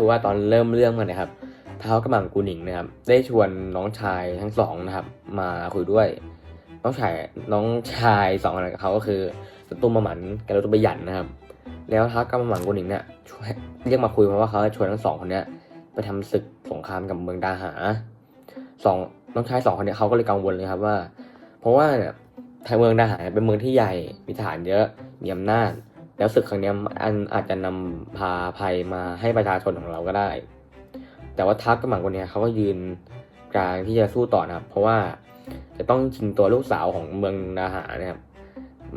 คือว่าตอนเริ่มเรื่องมันนะครับท้าวกำลังกูหนิงนะครับ ได้ชวนน้องชายทั้งสองนะครับ มาคุยด้วย น้องชายน้องชายสองคนกับเขาก็คือสตุ้มมาหมันกับรตุบหยันนะครับ แล้วท้าวกำลังกูหนิงเนี่ยช่วยเรียกมาคุยเพราะว่าเขาชวนทั้งสองคนเนี้ยไปทำศึกสงครามกับเมืองดาหาสองน้องชายสองคนเนี้ยเขาก็เลยกังวลเลยครับว่า เพราะว่าเนี่ยทางเมืองดาหาเนี่ยเป็นเมืองที่ใหญ่มีทหารเยอะมีอำนาจ แล้วศึกครั้งนี้อันอาจจะนำพาภัยมาให้ประชาชนของเราก็ได้ แต่ว่าทักกำลังคนนี้เขาก็ยืนกลางที่จะสู้ต่อนะครับ เพราะว่าจะต้องชิงตัวลูกสาวของเมืองนาหานะครับ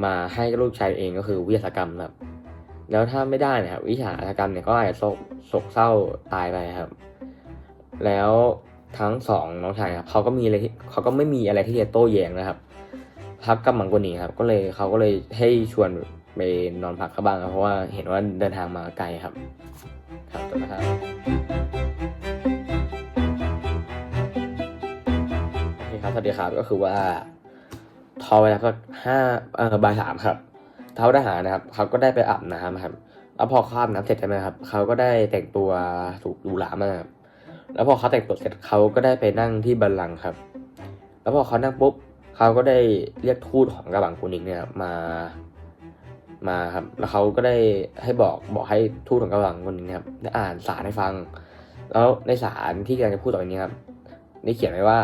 มาให้ลูกชายเองก็คือวิทยาศกรรมครับ แล้วถ้าไม่ได้นะครับ วิชาศกรรมเนี่ยก็อาจจะโศกเศร้าตายไปครับ แล้วทั้งสองน้องชายครับเขาก็มีอะไรที่เขาก็ไม่มีอะไรที่จะโต้แย้งนะครับพักกำมังกวนีครับ ก็เลยเขาก็เลยให้ชวน ไปนอนพักเขาบ้างครับเพราะว่าเห็นว่าเดินทางมาไกลครับครับจบนะครับโอเคครับสวัสดีครับก็คือว่าทอเวลาก็ห้าเอ่อบ่ายสามครับ เท้าทหารนะครับเขาก็ได้ไปอาบน้ำครับแล้วพอเขาอาบน้ำเสร็จใช่ไหมครับเขาก็ได้แต่งตัวถูกหรูหรามากครับแล้วพอเขาแต่งตัวเสร็จเขาก็ได้ไปนั่งที่บัลลังก์ครับ แล้วพอเขานั่งปุ๊บเขาก็ได้เรียกทูตของกระบังกุนิกเนี่ยมา มาครับ แล้วเขาก็ได้ให้บอกบอกให้ทูตของกระบังกุนิกนะครับได้อ่านสารให้ฟัง แล้วในสารที่กำลังจะพูดต่อไปนี้ครับได้เขียนไว้ว่า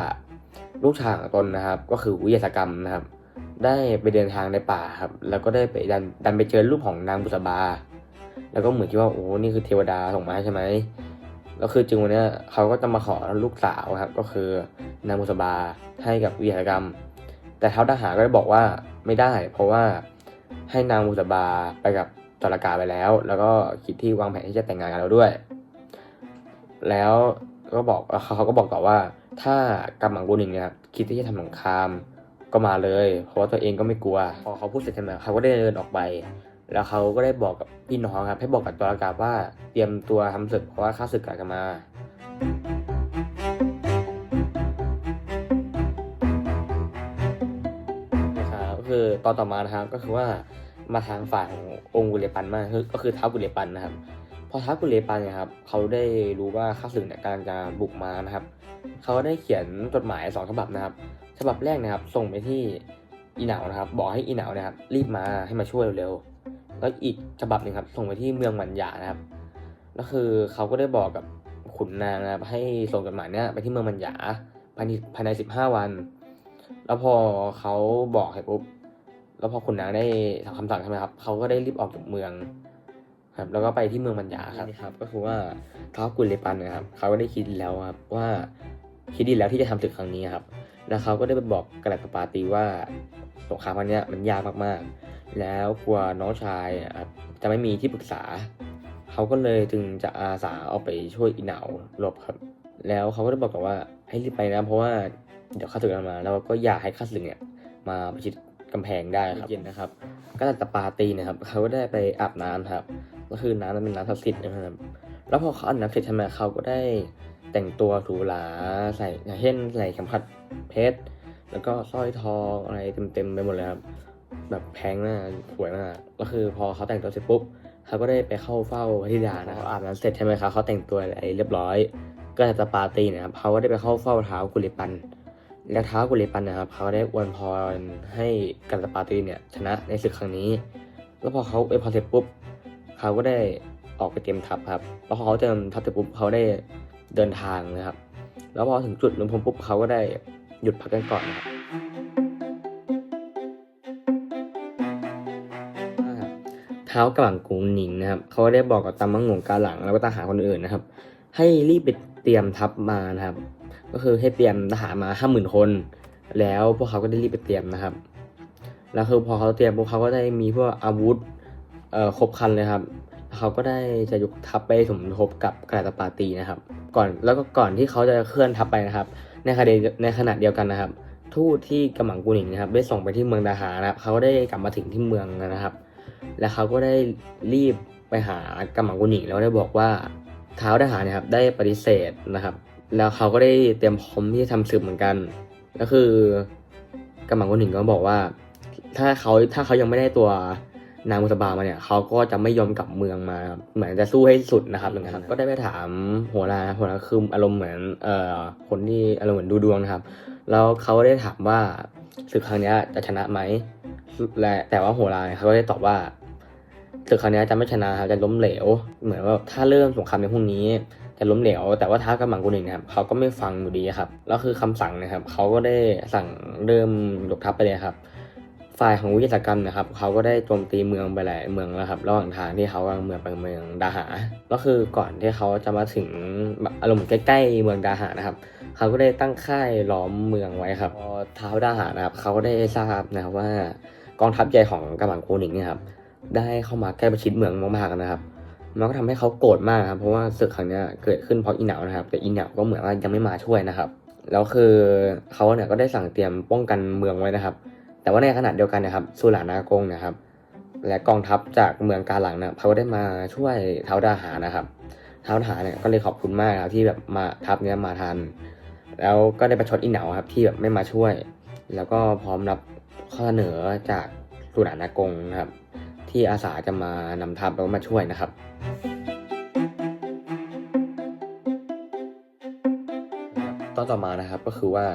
ลูกชายของตนนะครับ ก็คือวิทยาศกรรมนะครับ ได้ไปเดินทางในป่าครับ แล้วก็ได้ไปดันดันไปเจอรูปของนางบุษบา แล้วก็เหมือนคิดว่าโอ้นี่คือเทวดาส่งมาใช่ไหมแล้วคือจึงวันนี้เขาก็จะมาขอลูกสาวครับ ก็คือนางบุษบาให้กับวิทยากรรม แต่เท้าทหารก็ได้บอกว่าไม่ได้ เพราะว่า ให้นางบุษบาไปกับจรากาไปแล้ว แล้วก็คิดที่วางแผนที่จะแต่งงานกันแล้วด้วย แล้วก็บอกเขาก็บอกต่อว่า ถ้ากำมังกุนิงเนี่ยครับคิดที่จะทำสงครามก็มาเลย เพราะว่าตัวเองก็ไม่กลัว พอเขาพูดเสร็จใช่ไหมเขาก็ได้เดินออกไป แล้วเขาก็ได้บอกกับพี่น้องครับ ให้บอกกับตัวอากาศว่าเตรียมตัวทำศึกเพราะว่าข้าศึกกลังจะมา อตอนต่อมานะครับ ก็คือว่ามาทางฝ่ายขององค์กุเลปันมากก็คือท้าวกุเลปันนะครับ พอท้าวกุเลปันเนี่ยครับเขาได้รู้ว่าข้าศึกเนี่ยกำลังจะบุกมานะครับ เขาได้เขียนจดหมายสองฉบับนะครับ ฉบับแรกนะครับ ส่งไปที่อีเหนานะครับ บอกให้อีเหนาเนะครับ รีบมาให้มาช่วยเร็วๆแล้วอีกฉบับหนึ่งครับ ส่งไปที่เมืองมันยานะครับแล้วคือเขาก็ได้บอกกับขุนนางนะครับให้ส่งจดหมายเนี้ยไปที่เมืองมันยาภายในภายในสิบห้าวัน แล้วพอเขาบอกให้ปุ๊บ แล้วพอขุนนางได้ทำคำสั่งใช่ไหมครับเขาก็ได้รีบออกจากเมืองครับแล้วก็ไปที่เมืองมัญญาครับนี่ครับ ก็คือว่าท้าวกุลเลปันนะครับเขาก็ได้คิดแล้วครับว่าคิดดีแล้วที่จะทำศึกครั้งนี้ครับแล้วเขาก็ได้ไปบอกกระดาษปาตีว่าสงครามครั้งนี้มันยากมากๆ แล้วกลัวน้องชายครับจะไม่มีที่ปรึกษา เขาก็เลยจึงจะอาสาเอาไปช่วยอีเหนาหลบครับ แล้วเขาก็ได้บอกกับว่าให้รีบไปนะเพราะว่าเดี๋ยวข้าศึกจะมาแล้วก็อยากให้ข้าศึกเนี่ยมาประชิด กำแพงได้ครับเย็นนะครับ ก็จะปาตีนะครับ เขาก็ได้ไปอาบน้ำครับ ก็คือน้ำมันเป็นน้ำศักดิ์สิทธิ์นะครับ แล้วพอเขาอาบน้ำเสร็จใช่ไหมเขาก็ได้แต่งตัวหรูหราใส่อย่างเช่นใส่เข็มขัดเพชรแล้วก็สร้อยทองอะไรเต็มๆไปหมดเลยครับแบบแพงมากสวยมากก็คือพอเขาแต่งตัวเสร็จปุ๊บเขาก็ได้ไปเข้าเฝ้าพระธิดานะครับอาบน้ำเสร็จใช่ไหมครับเขาแต่งตัวอะไรเรียบร้อย ก็จะปาร์ตี้นะครับเขาก็ได้ไปเข้าเฝ้าเท้ากุลิปัน และเท้ากุลิปันนะครับเขาได้อวยพรให้กันตปาตีเนี่ยชนะในศึกครั้งนี้ แล้วพอเขาอวยพรเสร็จปุ๊บเขาก็ได้ออกไปเตรียมทัพครับแล้วพอเขาเตรียมทัพเสร็จปุ๊บเขาได้เดินทางนะครับ แล้วพอถึงจุดรวมพลปุ๊บเขาก็ได้หยุดพักกันก่อนนะครับเท้ากระหลังกุงหนิงนะครับเขาก็ได้บอกกับตามมังงงกาหลังแล้วก็ทหาคนอื่นนะครับ ให้รีบไปเตรียมทัพมานะครับ ก็คือให้เตรียมทหารมาห้าหมื่นคน แล้วพวกเขาก็ได้รีบไปเตรียมนะครับ แล้วคือพอเขาเตรียมพวกเขาก็ได้มีพวกอาวุธเอ่อครบครันเลยครับเขาก็ได้จะยกทัพไปสมทบกับกราตาปาตีนะครับ ก่อนแล้วก็ก่อนที่เขาจะเคลื่อนทัพไปนะครับ ในขณะในขณะเดียวกันนะครับ ทูตที่กำมังกุนิงนะครับ ได้ส่งไปที่เมืองดาหานะครับ เขาก็ได้กลับมาถึงที่เมืองนะครับ แล้วเขาก็ได้รีบไปหากำมังกุนิงแล้วได้บอกว่าเท้าวทหารเนะครับได้ปฏิเสธนะครับ แล้วเขาก็ได้เตรียมพร้อมที่จะทำศึกเหมือนกัน ก็คือกำมังกุนิงก็บอกว่า ถ้าเขาถ้าเขายังไม่ได้ตัวนางมุสบามาเนี่ยเขาก็จะไม่ยอมกลับเมืองมาเหมือนจะสู้ให้สุดนะครับอย่างนั้นก็ได้ไปถามโหราโหราคืออารมณ์เหมือนเอ่อคนที่อารมณ์เหมือนดูดวงนะครับ แล้วเขาได้ถามว่าศึกครั้งนี้จะชนะไหมและแต่ว่าโหราเนี่ยเขาก็ได้ตอบว่าศึกครั้งนี้จะไม่ชนะครับจะล้มเหลว เหมือนว่าถ้าเริ่มสงครามในพรุ่งนี้ จะล้มเหลวแต่ว่าท้าวกำมังกุนิงนะครับเขาก็ไม่ฟังอยู่ดีครับแล้วคือคำสั่งนะครับเขาก็ได้สั่งเริ่มยกทัพไปเลยครับ ฝ่ายของวิทยาศกรรมนะครับเขาก็ได้โจมตีเมืองไปหลายเมืองแล้วครับระหว่างทางที่เขากำลังเมืองไปเมืองดาหา ก็คือก่อนที่เขาจะมาถึงแบบอารมณ์ใกล้ๆเมืองดาหานะครับเขาก็ได้ตั้งค่ายล้อมเมืองไว้ครับพอท้าวดาหานะครับเขาก็ได้ทราบนะครับว่ากองทัพใหญ่ของกำลังโกนิงนี่ครับได้เข้ามาใกล้ประชิดเมืองมากๆนะครับ มันก็ทำให้เขาโกรธมากครับเพราะว่าศึกครั้งนี้เกิดขึ้นเพราะอีเหนานะครับ แต่อีเหนาก็เหมือนว่ายังไม่มาช่วยนะครับแล้วคือเขาเนี่ยก็ได้สั่งเตรียมป้องกันเมืองไว้นะครับ แต่ว่าในขณะเดียวกันนะครับสุรานากงนะครับ และกองทัพจากเมืองกาหลังนะเขาก็ได้มาช่วยเท้าดาหานะครับ เท้าดาหาเนี่ยก็เลยขอบคุณมากครับที่แบบมาทัพเนี้ยมาทัน แล้วก็ได้ประชดอีเหนาครับที่แบบไม่มาช่วย แล้วก็พร้อมรับข้อเสนอจากสุรานากงนะครับ ที่อาสาจะมานำทัพแล้วมาช่วยนะครับตอนต่อมานะครับก็คือว่า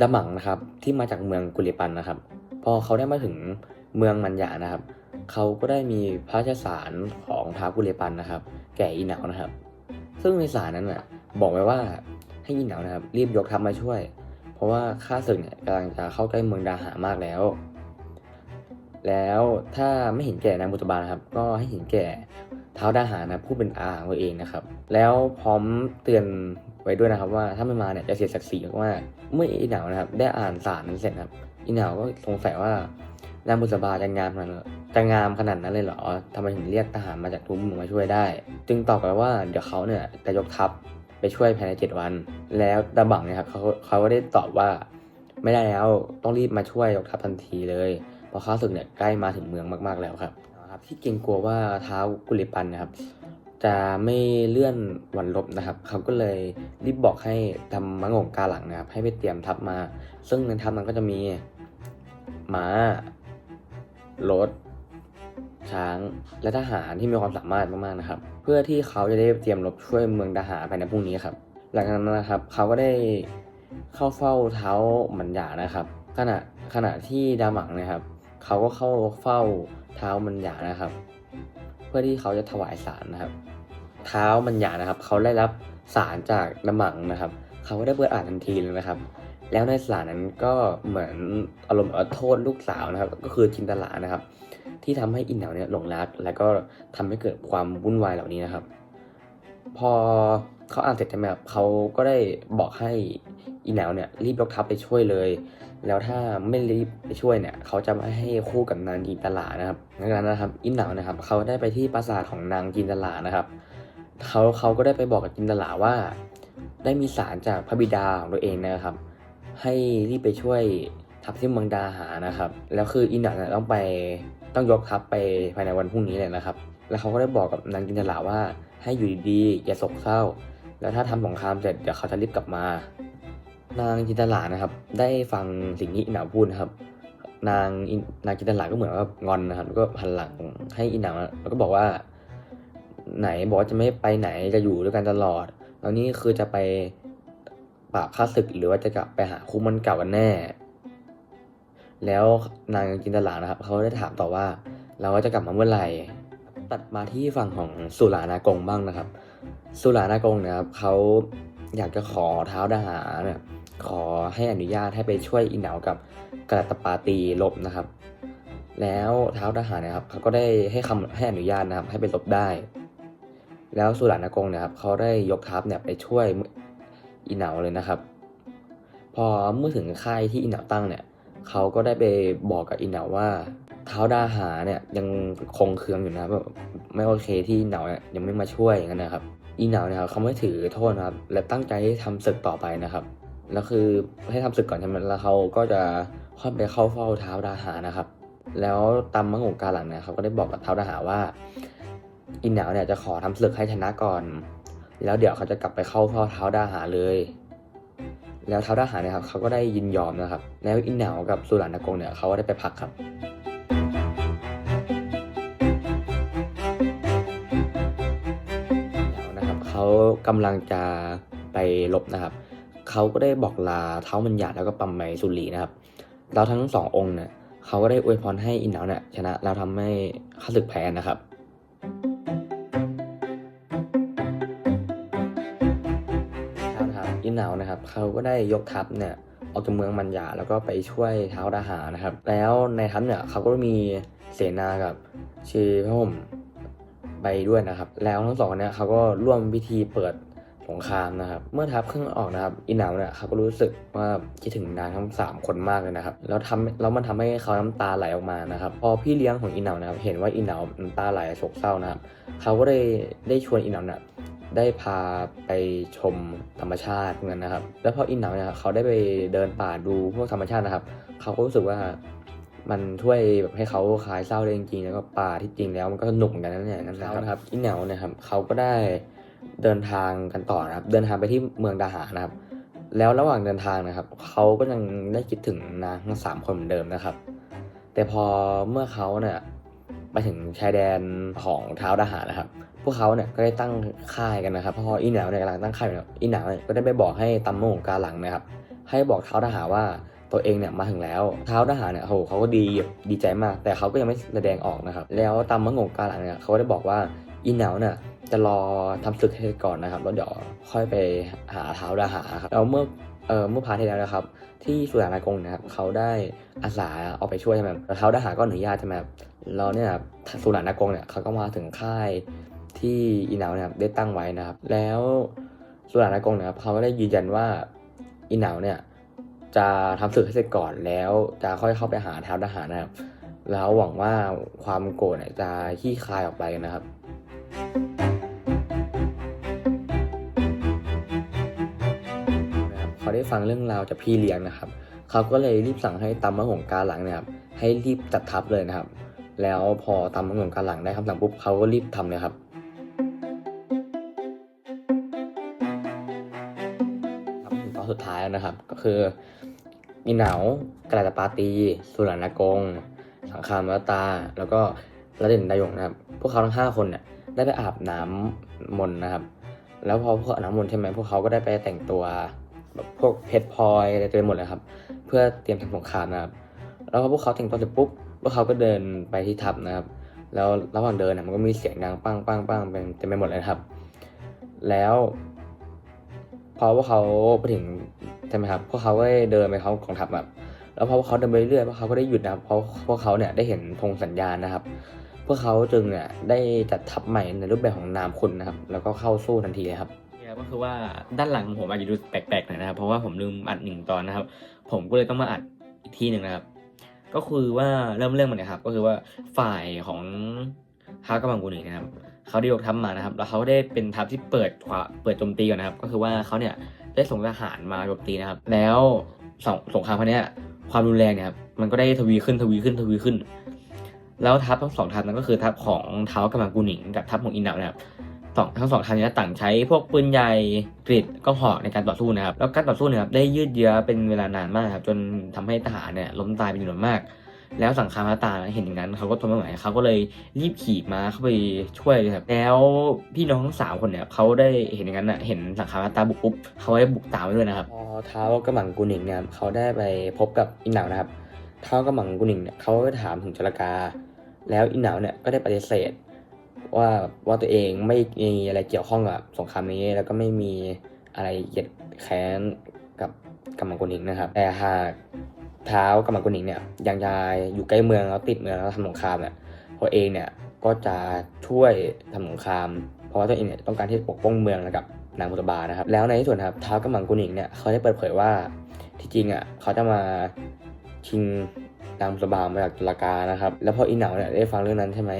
ดาหมังนะครับที่มาจากเมืองกุลิปันนะครับ พอเขาได้มาถึงเมืองมันหยานะครับ เขาก็ได้มีพระราชสารของท้าวกุลิปันนะครับ แก่อีเหนานะครับ ซึ่งในสารนั้นน่ะบอกไว้ว่าให้อีเหนานะครับ รีบยกทัพมาช่วย เพราะว่าข้าศึกเนี่ยกำลังจะเข้าใกล้เมืองดาหามากแล้ว แล้วถ้าไม่เห็นแก่นางบุตบานะครับ ก็ให้เห็นแก่เท้าวดาหานะผู้เป็นอาของตัวเองนะครับ แล้วพร้อมเตือนไว้ด้วยนะครับ ว่าถ้าไม่มาเนี่ยจะเสียศักดิ์ศรีมากเมื่ออีเหนาวนะครับ ได้อ่านสารนั้นเสร็จครับ อีเหนาก็สงสัยว่านางบุษบาจะงามขนาดจะงามขนาดนั้นเลยเหรอทำไมถึงเรียกทหารมาจากทุกเมืองมาช่วยได้ จึงตอบไปว่าเดี๋ยวเขาเนี่ยจะยกทัพไปช่วยภายในเจ็ดวัน แล้วดาบังเนี่ยครับเขาเขาก็ได้ตอบว่าไม่ได้แล้วต้องรีบมาช่วยยกทัพทันทีเลย ราะข้าศึกเนี่ยใกล้มาถึงเมืองมาก ๆแล้วครับนะครับ ที่เกรงกลัวว่าเท้ากุลิปันนะครับ จะไม่เลื่อนวันรบนะครับ เขาก็เลยรีบบอกให้ทำมังงกาหลังนะครับ ให้ไปเตรียมทัพมา ซึ่งในทัพนั้นก็จะมีม้ารถช้างและทหารที่มีความสามารถมากๆนะครับ เพื่อที่เขาจะได้เตรียมรบช่วยเมืองดาหาภายในพรุ่งนี้ครับหลังจากนั้นนะครับเขาก็ได้เข้าเฝ้าเท้าหมันหยานะครับ ขณะขณะที่ดาหมังนะครับ เขาก็เข้าเฝ้าเท้ามันหยานะครับ เพื่อที่เขาจะถวายสารนะครับ เท้ามันหยานะครับ เขาได้รับสารจากดาหมังนะครับ เขาก็ได้เปิดอ่านทันทีเลยนะครับ แล้วในสารนั้นก็เหมือนอารมณ์โทษลูกสาวนะครับ ก็คือจินตลานะครับ ที่ทำให้อินเหนาเนี่ยหลงรัก แล้วก็ทำให้เกิดความวุ่นวายเหล่านี้นะครับ พอเขาอ่านเสร็จใช่ไหมครับเขาก็ได้บอกให้อินเหนาเนี่ยรีบยกทัพไปช่วยเลย แล้วถ้าไม่รีบไปช่วยเนี่ย เขาจะไม่ให้คู่กับนางจินตลานะครับดังนั้นนะครับ อินหนาวนะครับ เขาได้ไปที่ปราสาทของนางจินตลานะครับเขาเขาก็ได้ไปบอกกับจินตลาว่า ได้มีสารจากพระบิดาของตัวเองนะครับ ให้รีบไปช่วยทัพที่เมืองดาหานะครับ แล้วคืออินหนาเนี่ยต้องไปต้องยกทัพไปภายในวันพรุ่งนี้เลยนะครับ แล้วเขาก็ได้บอกกับนางจินตลาว่าให้อยู่ดีๆอย่าโศกเศร้า แล้วถ้าทำสงครามเสร็จเดี๋ยวเขาจะรีบกลับมา นางจินตลานะครับ ได้ฟังสิ่งที่อินนาพูดนะครับ นางนางจินตลาก็เหมือนว่างอนนะครับแล้วก็หันหลังให้อินนาแล้วก็บอกว่า ไหนบอกว่าจะไม่ไปไหนจะอยู่ด้วยกันตลอดแล้วนี่คือจะไปปราบข้าศึกหรือว่าจะกลับไปหาคู่มันเก่ากันแน่ แล้วนางจินตลานะครับเขาได้ถามต่อว่าเราก็จะกลับมาเมื่อไหร่ตัดมาที่ฝั่งของสุรานากงบ้างนะครับ สุรานากงนะครับเขาอยากจะขอเท้าดาหาเนี่ย ขอให้อนุญาตให้ไปช่วยอินเหนากับกระตปาตีลบนะครับ แล้วเท้าทหารนะครับเขาก็ได้ให้คำให้อนุญาตนะครับ ให้ไปลบได้ แล้วสุรานากงเนี่ยครับเขาได้ยกทัพเนี่ยไปช่วยอินเหนาเลยนะครับ พอเมื่อถึงค่ายที่อินเหนาตั้งเนี่ยเขาก็ได้ไปบอกกับอินเหนาว่าเท้าดาหาเนี่ยยังคงเคืองอยู่นะแบบไม่โอเคที่อินเหนาเนี่ยยังไม่มาช่วยอย่างนั้นนะครับอินเหนาเนี่ยเขาไม่ถือโทษนะครับ และตั้งใจที่ทำศึกต่อไปนะครับ แล้วคือให้ทำศึกก่อนใช่ไหมแล้วเขาก็จะค่อยไปเข้าเฝ้าเท้าดาหานะครับ แล้วตามมังกรกาหลังเนี่ยเขาก็ได้บอกกับเท้าดาหาว่า อินเหนาวเนี่ยจะขอทำศึกให้ชนะก่อน แล้วเดี๋ยวเขาจะกลับไปเข้าเฝ้าเท้าดาหาเลย แล้วเท้าดาหาเนี่ยครับเขาก็ได้ยินยอมนะครับ แล้วอินเหนากับสุรานกงเนี่ยเขาก็ได้ไปพักครับเขากำลังจะไปหลบนะครับ เขาก็ได้บอกลาเท้ามันหยาดแล้วก็ปัมไมสุรีนะครับแล้วทั้งสององค์เนี่ยเขาก็ได้อวยพรให้อินเหนาเนี่ยชนะแล้วทำให้ข้าศึกแพ้นะครับครับอินเหนานะครับเขาก็ได้ยกทัพเนี่ยออกจากเมืองมันหยาแล้วก็ไปช่วยเท้าดาหานะครับ แล้วในทัพเนี่ยเขาก็มีเสนากับชีพระห่มไปด้วยนะครับ แล้วทั้งสองคนเนี่ยเขาก็ร่วมพิธีเปิด สงครามนะครับ เมื่อทัพเครื่องออกนะครับอินเหนาเนี่ยเขาก็รู้สึกว่าคิดถึงนางทั้งสามคนมากเลยนะครับแล้วทำแล้วมันทำให้เขาน้ำตาไหลออกมานะครับ พอพี่เลี้ยงของอินเหนานะครับ เห็นว่าอินเหนาน้ำตาไหลโศกเศร้านะครับเขาก็ได้ได้ชวนอินเหนาเนี่ยได้พาไปชมธรรมชาติเหมือนกันนะครับ แล้วพออินเหนาเนี่ยเขาได้ไปเดินป่าดูพวกธรรมชาตินะครับ เขาก็รู้สึกว่ามันช่วยแบบให้เขาคลายเศร้าได้จริงๆแล้วก็ป่าที่จริงแล้วมันก็สนุกเหมือนกันนั่นแหละนั่นแล้วนะครับอินเหนาเนี่ยครับเขาก็ได้ เดินทางกันต่อนะครับ เดินทางไปที่เมืองดาหานะครับ แล้วระหว่างเดินทางนะครับ เขาก็ยังได้คิดถึงนางทั้งสามคนเหมือนเดิมนะครับ แต่พอเมื่อเขาเนี่ยไปถึงชายแดนของเท้าวทหานะครับ พวกเขาเนี่ยก็ได้ตั้งค่ายกันนะครับพออีหนาวเนี่ยกำลังตั้งค่ายอยู่อีหนาวเนี่ยก็ได้ไปบอกให้ตำโมงกาหลังนะครับ ให้บอกเท้าวทหาว่าตัวเองเนี่ยมาถึงแล้วเท้าวทหารเนี่ยโอ้โหเขาก็ดีดีใจมาก แต่เขาก็ยังไม่แสดงออกนะครับ แล้วตำมะงงกาหลังเนี่ยเขาก็ได้บอกว่าอีหนาวเนี่ย จะรอทำศึกให้เสร็จก่อนนะครับแล้วเดี๋ยวค่อยไปหาเท้าวทหาครับแล้วเมื่อเอ่อเมื่อพาร์ทที่แล้วนะครับ ที่สุรานากงนะครับเขาได้อาสาออกไปช่วยใช่ไหมแล้วเท้าวทหาก็อนุญาตใช่ไหมครับแล้วเนี่ยสุรานากงเนี่ยเขาก็มาถึงค่ายที่อีนาวเนี่ยครับได้ตั้งไว้นะครับ แล้วสุรานากงเนี่ยครับเขาก็ได้ยืนยันว่าอีนาวเนี่ยจะทำศึกให้เสร็จก่อนแล้วจะค่อยเข้าไปหาเท้าวทหานะครับแล้วหวังว่าความโกรธจะขี้คายออกไปนะครับ ฟังเรื่องราวจากพี่เลี้ยงนะครับ เขาก็เลยรีบสั่งให้ตำมะหงกาหลังเนี่ยครับให้รีบจัดทัพเลยนะครับ แล้วพอตำมะหงกาหลังได้คำสั่งปุ๊บเขาก็รีบทำเลยครับถึงตอนสุดท้ายแล้วนะครับ ก็คือมีหนาวกระดาปาตี สุรานากง สังคามวัตา แล้วก็ระเด่นดายงนะครับ พวกเขาทั้งห้าคนเนี่ยได้ไปอาบน้ำมนนะครับ แล้วพอพวกอาบน้ำมนต์ใช่ไหมพวกเขาก็ได้ไปแต่งตัว แบบพวกเพชรพลอยอะไรเต็มไปหมดเลยครับ เพื่อเตรียมทำสงครามนะครับ แล้วพอพวกเขาแต่งตัวเสร็จปุ๊บพวกเขาก็เดินไปที่ทัพนะครับ แล้วระหว่างเดินนะมันก็มีเสียงดังปังปังปังเป็นเต็มไปหมดเลยครับ แล้วพอพวกเขาไปถึงใช่ไหมครับพวกเขาก็เดินไปเขากองทัพแบบแล้วพอพวกเขาเดินไปเรื่อยๆพวกเขาก็ได้หยุดนะครับเพราะพวกเขาเนี่ยได้เห็นธงสัญญาณนะครับ พวกเขาจึงเนี่ยได้จัดทัพใหม่ในรูปแบบของนามคุณนะครับ แล้วก็เข้าสู้ทันทีเลยครับก็คือว่าด้านหลังผมอาจจะดูแปลกๆหน่อยนะครับ เพราะว่าผมลืมอัดหนึ่งตอนนะครับ ผมก็เลยต้องมาอัดอีกทีหนึ่งนะครับ ก็คือว่าเริ่มเรื่องมันเนี่ยครับ ก็คือว่าฝ่ายของท้าวกำลังกุนีนะครับเขาได้ยกทัพมานะครับ แล้วเขาได้เป็นทัพที่เปิดขวาเปิดโจมตีก่อนนะครับ ก็คือว่าเขาเนี่ยได้ส่งทหารมาโจมตีนะครับ แล้วสองสงครามครั้งนี้ความรุนแรงเนี่ยครับมันก็ได้ทวีขึ้นทวีขึ้นทวีขึ้น แล้วทัพทั้งสองทัพนั้นก็คือทัพของเท้าวกำลังกุนิงกับทัพของอินเนานะครับ สองทั้งสองทัพเนี้ต่างใช้พวกปืนใหญ่กริดก็หอกในการต่อสู้นะครับแล้วการต่อสู้เนี่ยครับได้ยืดเยื้อเป็นเวลานานมากครับจนทำให้ทหารเนี่ยล้มตายเป็นจำนวนมาก แล้วสังคามตาเห็นอย่างนั้นเขาก็ทนไม่ไหวเขาก็เลยรีบขี่ม้าเข้าไปช่วยครับแล้วพี่น้องทั้งสามคนเนี่ยเขาได้เห็นอย่างนั้นน่ะเห็นสังคามตาบุกปุ๊บเขาได้บุกตามไปด้วยนะครับพอเท้ากำลังกุนิงเนี่ยเขาได้ไปพบกับอินหนาวนะครับเท้ากำลังกุนิงเนี่ยเขาก็ถามถึงจรกาแล้วอินหนาวเนี่ยก็ได้ปฏิเสธ ว่าว่าตัวเองไม่มีอะไรเกี่ยวข้องกับสงครามนี้ แล้วก็ไม่มีอะไรเหยียดแค้นกับกำมังกุนิงนะครับ แต่หากเท้ากำมังกุนิงเนี่ยยังจะอยู่ใกล้เมืองแล้วติดเมืองแล้วทำสงครามเนี่ยตัวเองเนี่ยก็จะช่วยทำสงคราม เพราะว่าตัวเองเนี่ยต้องการที่จะปกป้องเมืองและกับนางมุตบานะครับ แล้วในที่สุดครับเท้ากำมังกุนิงเนี่ยเขาได้เปิดเผยว่าที่จริงอะเขาจะมาชิง นามุตบามาจากตุลกานะครับ แล้วพออีเหนาเนี่ยได้ฟังเรื่องนั้นใช่ไหม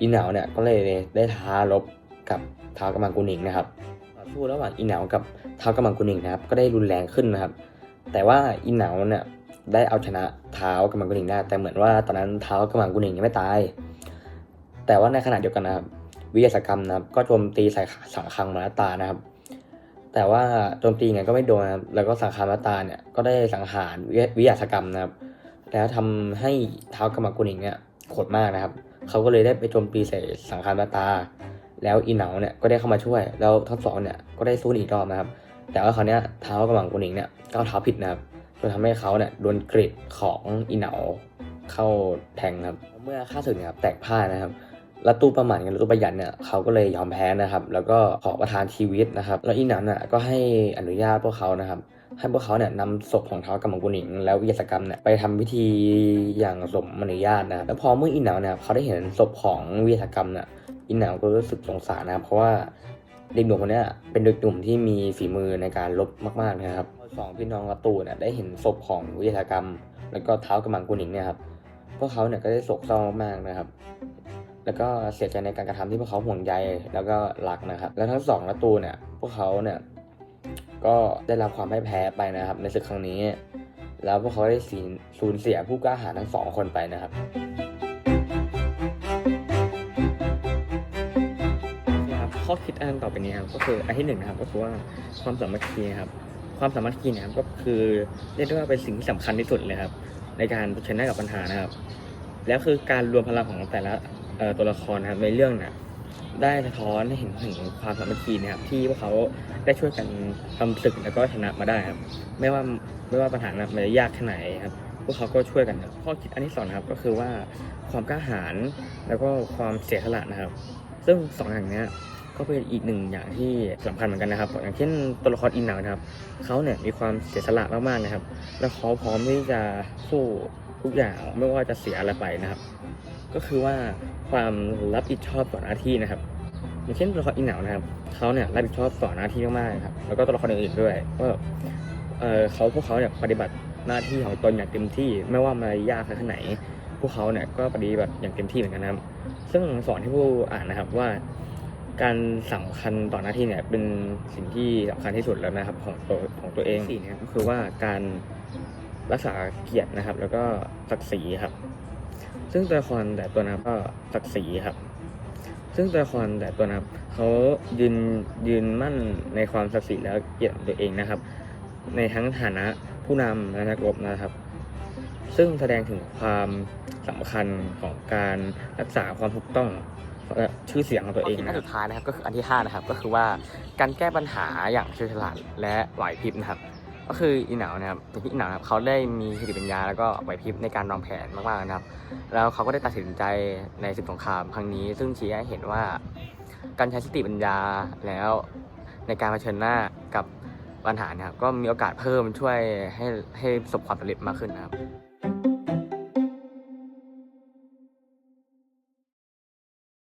อีเหนาเนี่ยก็เลยได้ท้ารบกับท้าวกำมังกุนิงนะครับต่อสู้ระหว่างอีเหนากับท้าวกำมังกุนิงนะครับก็ได้รุนแรงขึ้นนะครับ แต่ว่าอีเหนาเนี่ยได้เอาชนะท้ากำมังกุนิงได้แต่เหมือนว่าตอนนั้นท้ากำมังกุนิงยังไม่ตาย แต่ว่าในขณะเดียวกันนะครับวิทยาศกรรมนะครับก็โจมตีใส่สังคังมาตานะครับ แต่ว่าโจมตีไงก็ไม่โดนนะครับแล้วก็สังคามมาตาเนี่ยก็ได้สังหารวิทยาศกรรมนะครับ แล้วทำให้เท้ากำมังกุนิงเนี่ยโหดมากนะครับ เขาก็เลยได้ไปโจมตีใส่สังคารมาตา แล้วอีเหนาเนี่ยก็ได้เข้ามาช่วย แล้วทั้งสองเนี่ยก็ได้สู้อีกรอบนะครับ แต่ว่าคราวนี้เท้ากับหมังกุนิงเนี่ยก้าวเท้าผิดนะครับจนทำให้เขาเนี่ยโดนกริดของอีเหนาเข้าแทงครับ เมื่อข้าศึกเนี่ยครับแตกพ่ายนะครับแล้วตู้ประหมันกับตู้ประหยัดเนี่ยเขาก็เลยยอมแพ้นะครับ แล้วก็ขอประทานชีวิตนะครับ แล้วอีหนันน่ะก็ให้อนุญาตพวกเขานะครับ ให้พวกเขาเนี่ยนำศพของเท้ากับมังกุนิง แล้ววิทยาศกรรมเนี่ยไปทำพิธีอย่างสมอนุญาตนะครับแล้วพอเมื่ออีหนาวเนี่ยเขาได้เห็นศพของวิทยาศกรรมเนี่ยอีหนาวก็รู้สึกสงสารนะครับเพราะว่าเด็กหนุ่มคนนี้เป็นเด็กหนุ่มที่มีฝีมือในการลบมากๆนะครับสองพี่น้องกระตูเนี่ยได้เห็นศพของวิทยาศกรรม แล้วก็เท้ากับมังกุนิงเนี่ยครับพวกเขาเนี่ยก็ได้โศกเศร้ามากๆนะครับแล้วก็เสียใจในการกระทำที่พวกเขาห่วงใยแล้วก็รักนะครับ แล้วทั้งสองประตูเนี่ยพวกเขาเนี่ย ก็ได้รับความพ่แพ้ไปนะครับ ในศึกครั้งนี้ แล้วพวกเขาได้สูญสูญเสียผู้กล้าหาญทั้งสองคนไปนะครับครับข้อคิดอันต่อไปนี้ครับก็คืออันที่หนึ่งนะครับก็คือว่าความสามัคคีครับความสามัคคีนี่ยครับก็คือเรียกได้ว่าเป็นสิ่งที่สำคัญที่สุดเลยครับ ในการเผชิญหน้ากับปัญหานะครับ แล้วคือการรวมพลังของแต่ละตัวละครนะครับในเรื่องนี่ย ได้สะท้อนให้เห็นถึงความสามัคคีนะครับที่พวกเขาได้ช่วยกันทำศึกแล้วก็ชนะมาได้ครับไม่ว่าไม่ว่าปัญหานั้นมันจะยากแค่ไหนครับพวกเขาก็ช่วยกันครับข้อคิดอันที่สองนะครับก็คือว่าความกล้าหาญแล้วก็ความเสียสละนะครับ ซึ่งสองอย่างเนี้ยก็เป็นอีกหนึ่งอย่างที่สำคัญเหมือนกันนะครับ อย่างเช่นตัวละครอินหนังนะครับเขาเนี่ยมีความเสียสละมากๆนะครับ แล้วเขาพร้อมที่จะสู้ทุกอย่างไม่ว่าจะเสียอะไรไปนะครับ ก็คือว่า ความรับผิดชอบต่อหน้าที่นะครับอย่างเช่นตัวละครอินหนานะครับเขาเนี่ยรับผิดชอบต่อหน้าที่มากๆนะครับแล้วก็ตัวละครอื่นๆด้วยว่าเออเขาพวกเขาเนี่ยปฏิบัติหน้าที่ของตนอย่างเต็มที่ ไม่ว่ามันยากแค่ไหน พวกเขาเนี่ยก็ปฏิบัติอย่างเต็มที่เหมือนกันนะครับ ซึ่งสอนให้ผู้อ่านนะครับว่า การสำคัญต่อหน้าที่เนี่ยเป็นสิ่งที่สำคัญที่สุดแล้วนะครับของตัวของตัวเองสี่เนี่ยก็คือว่าการรักษาเกียรตินะครับ แล้วก็ศักดิ์ศรีครับ ซึ่งตัวละครแต่ตัวนับก็ศักดิ์ศรีครับ ซึ่งตัวละครแต่ตัวนับเขายืนยืนมั่นในความศักดิ์ศรีและเกียรติของตัวเองนะครับ ในทั้งฐานะผู้นำและนักรบนะครับ ซึ่งแสดงถึงความสำคัญของการรักษาความถูกต้องและชื่อเสียงของตัวเองนะสุดท้ายนะครับก็คืออันที่5นะครับก็คือว่าการแก้ปัญหาอย่างเฉลียวฉลาดและไหวพริบนะครับ ก็คืออีหนาวนะครับตัวที่อีหนาวนะครับเขาได้มีสติปัญญาแล้วก็ไหวพริบในการวางแผนมากๆนะครับ แล้วเขาก็ได้ตัดสินใจในศึกสงครามครั้งนี้ ซึ่งชี้ให้เห็นว่าการใช้สติปัญญาแล้วในการเผชิญหน้ากับปัญหาเนะครับก็มีโอกาสเพิ่มช่วยให้ให้ประสบความสำเร็จมากขึ้นนะครับ